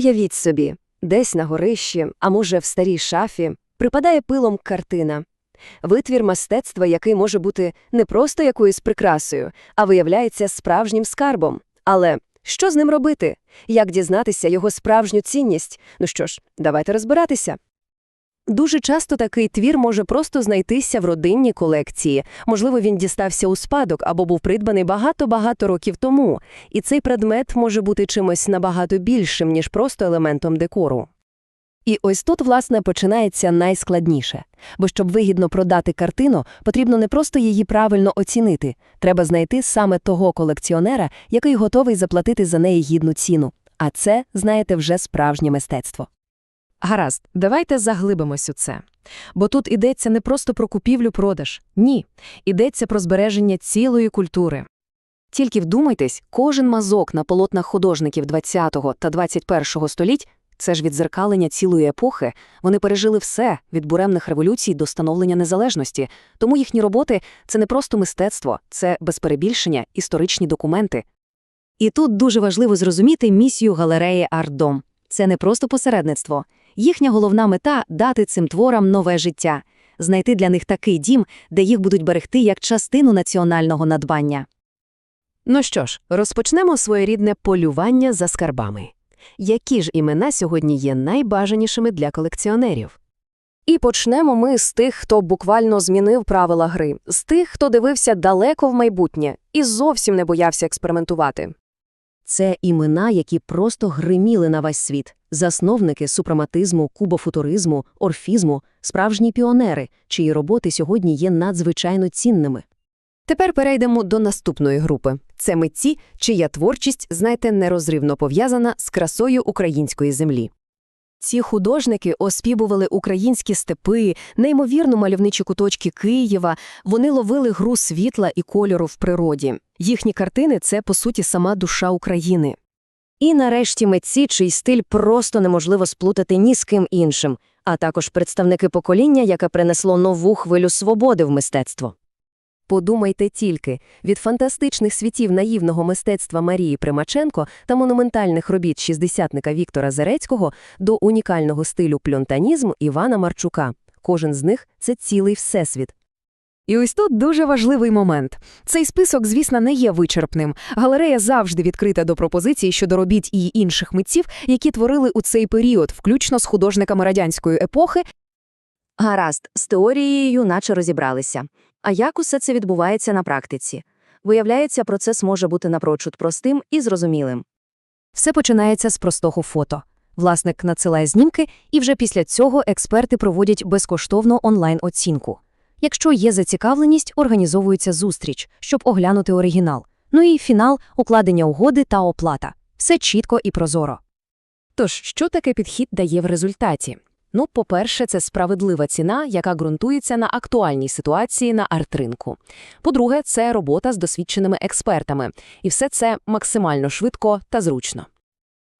Уявіть собі, десь на горищі, а може в старій шафі, припадає пилом картина. Витвір мистецтва, який може бути не просто якоюсь прикрасою, а виявляється справжнім скарбом. Але що з ним робити? Як дізнатися його справжню цінність? Ну що ж, давайте розбиратися. Дуже часто такий твір може просто знайтися в родинній колекції. Можливо, він дістався у спадок або був придбаний багато-багато років тому. І цей предмет може бути чимось набагато більшим, ніж просто елементом декору. І ось тут, власне, починається найскладніше. Бо щоб вигідно продати картину, потрібно не просто її правильно оцінити, треба знайти саме того колекціонера, який готовий заплатити за неї гідну ціну. А це, знаєте, вже справжнє мистецтво. Гаразд, давайте заглибимось у це. Бо тут йдеться не просто про купівлю-продаж. Ні, йдеться про збереження цілої культури. Тільки вдумайтесь, кожен мазок на полотнах художників ХХ та ХХІ століть це ж відзеркалення цілої епохи. Вони пережили все від буремних революцій до становлення незалежності. Тому їхні роботи це не просто мистецтво, це без перебільшення історичні документи. І тут дуже важливо зрозуміти місію галереї Артдом. Це не просто посередництво. Їхня головна мета дати цим творам нове життя, знайти для них такий дім, де їх будуть берегти як частину національного надбання. Ну що ж, розпочнемо своєрідне полювання за скарбами. Які ж імена сьогодні є найбажанішими для колекціонерів? І почнемо ми з тих, хто буквально змінив правила гри, з тих, хто дивився далеко в майбутнє і зовсім не боявся експериментувати. Це імена, які просто гриміли на весь світ. Засновники супрематизму, кубофутуризму, орфізму, справжні піонери, чиї роботи сьогодні є надзвичайно цінними. Тепер перейдемо до наступної групи. Це митці, чия творчість, знаєте, нерозривно пов'язана з красою української землі. Ці художники оспівували українські степи, неймовірно мальовничі куточки Києва, вони ловили гру світла і кольору в природі. Їхні картини це, по суті, сама душа України. І нарешті митці, чий стиль просто неможливо сплутати ні з ким іншим, а також представники покоління, яке принесло нову хвилю свободи в мистецтво. Подумайте тільки, від фантастичних світів наївного мистецтва Марії Примаченко та монументальних робіт шістдесятника Віктора Зарецького до унікального стилю плюнтанізм Івана Марчука. Кожен з них це цілий всесвіт. І ось тут дуже важливий момент. Цей список, звісно, не є вичерпним. Галерея завжди відкрита до пропозицій щодо робіт і інших митців, які творили у цей період, включно з художниками радянської епохи. Гаразд, з теорією наче розібралися. А як усе це відбувається на практиці? Виявляється, процес може бути напрочуд простим і зрозумілим. Все починається з простого фото. Власник надсилає знімки, і вже після цього експерти проводять безкоштовну онлайн-оцінку. Якщо є зацікавленість, організовується зустріч, щоб оглянути оригінал. Ну і фінал укладення угоди та оплата. Все чітко і прозоро. Тож, що таке підхід дає в результаті? Ну, по-перше, це справедлива ціна, яка ґрунтується на актуальній ситуації на арт-ринку. По-друге, це робота з досвідченими експертами, і все це максимально швидко та зручно.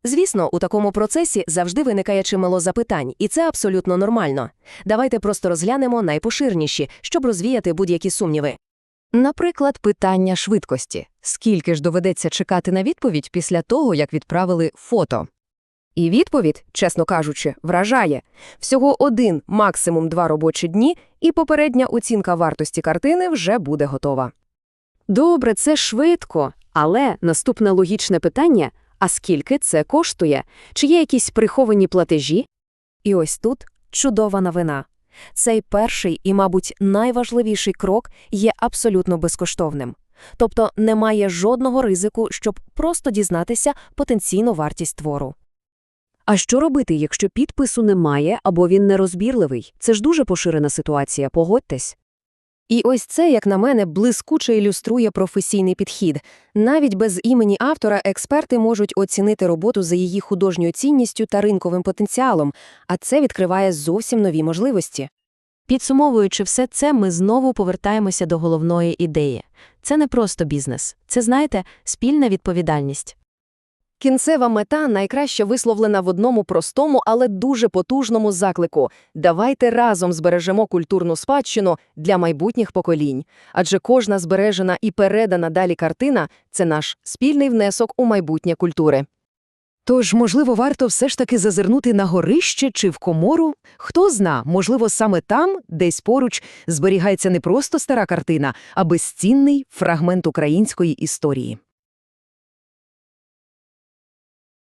Звісно, у такому процесі завжди виникає чимало запитань, і це абсолютно нормально. Давайте просто розглянемо найпоширніші, щоб розвіяти будь-які сумніви. Наприклад, питання швидкості. Скільки ж доведеться чекати на відповідь після того, як відправили фото? І відповідь, чесно кажучи, вражає. Всього один, максимум два робочі дні, і попередня оцінка вартості картини вже буде готова. Добре, це швидко, але наступне логічне питання – а скільки це коштує? Чи є якісь приховані платежі? І ось тут чудова новина. Цей перший і, мабуть, найважливіший крок є абсолютно безкоштовним. Тобто немає жодного ризику, щоб просто дізнатися потенційну вартість твору. А що робити, якщо підпису немає або він нерозбірливий? Це ж дуже поширена ситуація, погодьтесь. І ось це, як на мене, блискуче ілюструє професійний підхід. Навіть без імені автора експерти можуть оцінити роботу за її художньою цінністю та ринковим потенціалом, а це відкриває зовсім нові можливості. Підсумовуючи все це, ми знову повертаємося до головної ідеї. Це не просто бізнес, це, знаєте, спільна відповідальність. Кінцева мета найкраще висловлена в одному простому, але дуже потужному заклику давайте разом збережемо культурну спадщину для майбутніх поколінь. Адже кожна збережена і передана далі картина це наш спільний внесок у майбутнє культури. Тож, можливо, варто все ж таки зазирнути на горище чи в комору? Хто зна, можливо, саме там, десь поруч, зберігається не просто стара картина, а безцінний фрагмент української історії.